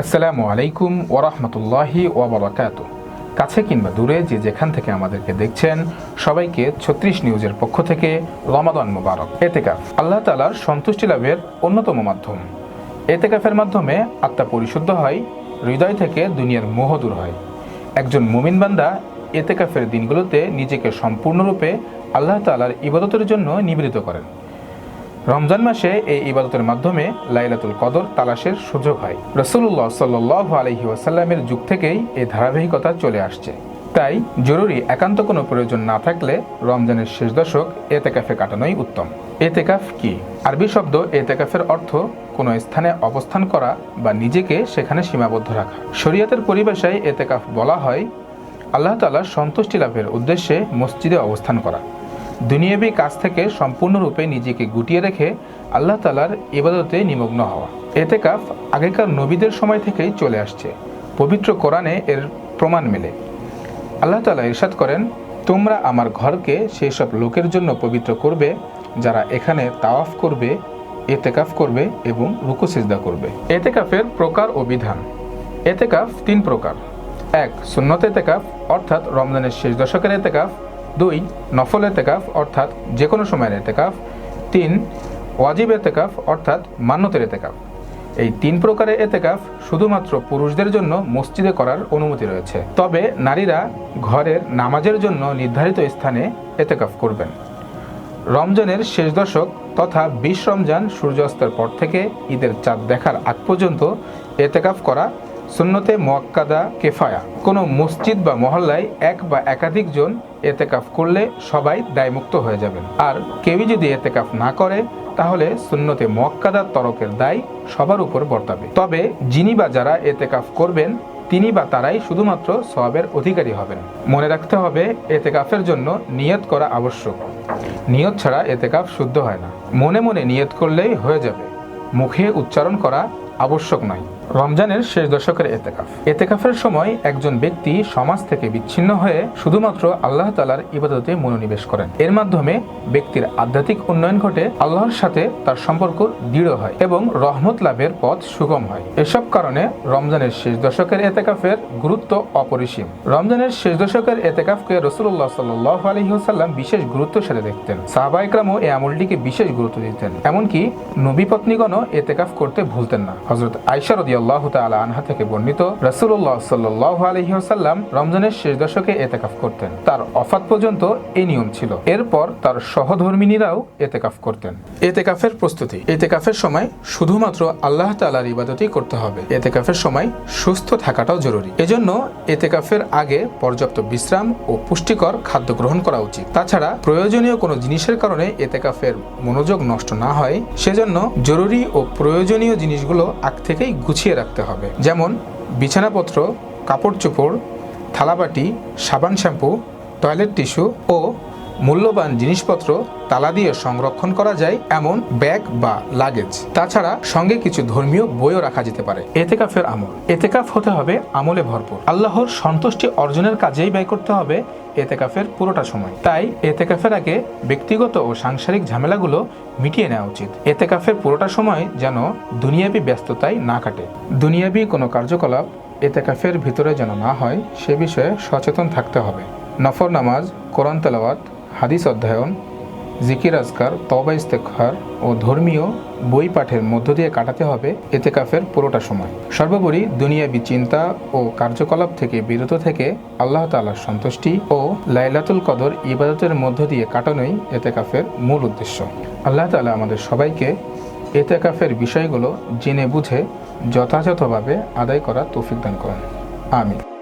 আসসালামু আলাইকুম ওরহমতুল্লাহি ওবরাকাত কাছে কিংবা দূরে যে যেখান থেকে আমাদেরকে দেখছেন, সবাইকে ছত্রিশ নিউজের পক্ষ থেকে রমাদান মুবারক। এতেকাফ, আল্লাহ তালার সন্তুষ্টি লাভের অন্যতম মাধ্যম। এতেকাফের মাধ্যমে আত্মা পরিশুদ্ধ হয়, হৃদয় থেকে দুনিয়ার মোহ দূর হয়। একজন মুমিন বান্দা এতেকাফের দিনগুলোতে নিজেকে সম্পূর্ণরূপে আল্লাহ তালার ইবাদতের জন্য নিবেদিত করেন। রমজান মাসে এই ইবাদতের মাধ্যমে লাইলাতুল কদর তালাশের সুযোগ হয়। রসুল্লাহ সাল্লাহ আলহি ওয়াসাল্লামের যুগ থেকেই এই ধারাবাহিকতা চলে আসছে। তাই জরুরি একান্ত কোনো প্রয়োজন না থাকলে রমজানের শেষ দশক এতেকাফে কাটানোই উত্তম। এতেকাফ কি? আরবি শব্দ এতেকাফের অর্থ কোনো স্থানে অবস্থান করা বা নিজেকে সেখানে সীমাবদ্ধ রাখা। শরীয়তের পরিভাষায় এতেকাফ বলা হয় আল্লাহ তালার সন্তুষ্টি লাভের উদ্দেশ্যে মসজিদে অবস্থান করা। দুনিয়াবী কাজ থেকে সম্পূর্ণরূপে নিজেকে গুটিয়ে রেখে আল্লাহ তালার ইবাদতে নিমগ্ন হওয়া। এতেকাফ আগেকার নবীদের সময় থেকেই চলে আসছে। পবিত্র কোরআনে এর প্রমাণ মেলে। আল্লাহ তালা ইরশাদ করেন, তোমরা আমার ঘরকে সেই সব লোকের জন্য পবিত্র করবে, যারা এখানে তাওয়াফ করবে, এতেকাফ করবে এবং রুকু সিজদা করবে। এতেকাফের প্রকার ও বিধান। এতেকাফ তিন প্রকার। এক, সুন্নত এতেকাফ, অর্থাৎ রমজানের শেষ দশকের এতেকাফ। দুই, নফল এতেকাফ, অর্থাৎ যে কোনো সময়ের এতেকাফ। তিন, ওয়াজিব এতেকাফ, অর্থাৎ মান্যতের এতেকাফ। এই তিন প্রকারের এতেকাফ শুধুমাত্র পুরুষদের জন্য মসজিদে করার অনুমতি রয়েছে। তবে নারীরা ঘরের নামাজের জন্য নির্ধারিত স্থানে এতেকাফ করবেন। রমজানের শেষ দশক তথা বিশ রমজান সূর্যাস্তের পর থেকে ঈদের চাঁদ দেখার আগ পর্যন্ত এতেকাফ করা সুন্নতে মোয়াক্কাদা কেফায়া। কোনো মসজিদ বা মহল্লায় এক বা একাধিক জন এতেকাফ করলে সবাই দায়মুক্ত হয়ে যাবেন। আর কেউই যদি এতেকাফ না করে, তাহলে সুন্নতে মোয়াক্কাদার তরকের দায় সবার উপর বর্তাবে। তবে যিনি বা যারা এতেকাফ করবেন, তিনি বা তারাই শুধুমাত্র সওয়াবের অধিকারী হবেন। মনে রাখতে হবে, এতেকাফের জন্য নিয়ত করা আবশ্যক। নিয়ত ছাড়া এতেকাফ শুদ্ধ হয় না। মনে মনে নিয়ত করলেই হয়ে যাবে। মুখে উচ্চারণ করা আবশ্যক নয়। রমজানের শেষ দশকের এতেকাফ। এতেকাফের সময় একজন ব্যক্তি সমাজ থেকে বিচ্ছিন্ন হয়ে শুধুমাত্র আল্লাহ তালার ইবাদতে মনোনিবেশ করেন। এর মাধ্যমে ব্যক্তির আধ্যাত্মিক উন্নয়ন ঘটে, আল্লাহর সাথে তার সম্পর্ক দৃঢ় হয় এবং রহমত লাভের পথ সুগম হয়। এসব কারণে রমজানের শেষ দশকের এতেকাফের গুরুত্ব অপরিসীম। রমজানের শেষ দশকের এতেকাফকে রসুল্লাহ সাল্লাহ আলহিহাল্লাম বিশেষ গুরুত্বের সাথে দেখতেন। সাহবা ইকরামও এই আমলটিকে বিশেষ গুরুত্ব দিতেন। এমনকি নবী পত্নীগণও এতেকাফ করতে ভুলতেন না। হজরত আইসা রদি আল্লাহ তালা আনহা থেকে বর্ণিত রসুল্লাহ সাল্লাহ আলহিহাল্লাম রমজানের শেষ দশকে এতেকাফ করতেন। তার অফাত পর্যন্ত এই নিয়ম ছিল। এরপর তার সহধর্মিনীরাও এতেকাফ করতেন। এতেকাফের প্রস্তুতি। এতেকাফের সময় শুধুমাত্র আল্লাহ তালার ইবাদতই করতে হবে। এতেকাফের সময় সুস্থ থাকাটাও জরুরি। এজন্য এতেকাফের আগে পর্যাপ্ত বিশ্রাম ও পুষ্টিকর খাদ্য গ্রহণ করা উচিত। তাছাড়া প্রয়োজনীয় কোনো জিনিসের কারণে এতেকাফের মনোযোগ নষ্ট না হয়, সেজন্য জরুরি ও প্রয়োজনীয় জিনিসগুলো আগ থেকেই গুছিয়ে রাখতে হবে। যেমন বিছানাপত্র কাপড় চোপড় থালাবাটি, সাবান শ্যাম্পু, টয়লেট টিস্যু ও মূল্যবান জিনিসপত্র তালা দিয়ে সংরক্ষণ করা যায় এমন ব্যাগ বা লাগেজ। তাছাড়া সঙ্গে কিছু ধর্মীয় বইও রাখা যেতে পারে। এতেকাফের আমল। এতেকাফ হতে হবে আমলে ভরপুর। আল্লাহর সন্তুষ্টি অর্জনের কাজেই ব্যয় করতে হবে এতেকাফের পুরোটা সময়। তাই এতেকাফের আগে ব্যক্তিগত ও সাংসারিক ঝামেলাগুলো মিটিয়ে নেওয়া উচিত। এতেকাফের পুরোটা সময় যেন দুনিয়াবি ব্যস্ততায় না কাটে। দুনিয়াবি কোনো কার্যকলাপ এতেকাফের ভিতরে যেন না হয়, সে বিষয়ে সচেতন থাকতে হবে। নফর নামাজ, কোরআন তেলাওয়াত, হাদিস অধ্যয়ন জিকির আজকার তবা ইস্তেকহার ও ধর্মীয় বই পাঠের মধ্য দিয়ে কাটাতে হবে এতেকাফের পুরোটা সময়। সর্বোপরি দুনিয়াবি চিন্তা ও কার্যকলাপ থেকে বিরত থেকে আল্লাহ তালার সন্তুষ্টি ও লাইলাতুল কদর ইবাদতের মধ্য দিয়ে কাটানোই এতেকাফের মূল উদ্দেশ্য। আল্লাহ তালা আমাদের সবাইকে এতেকাফের বিষয়গুলো জেনে বুঝে যথাযথভাবে আদায় করার তৌফিক দান করেন। আমিন।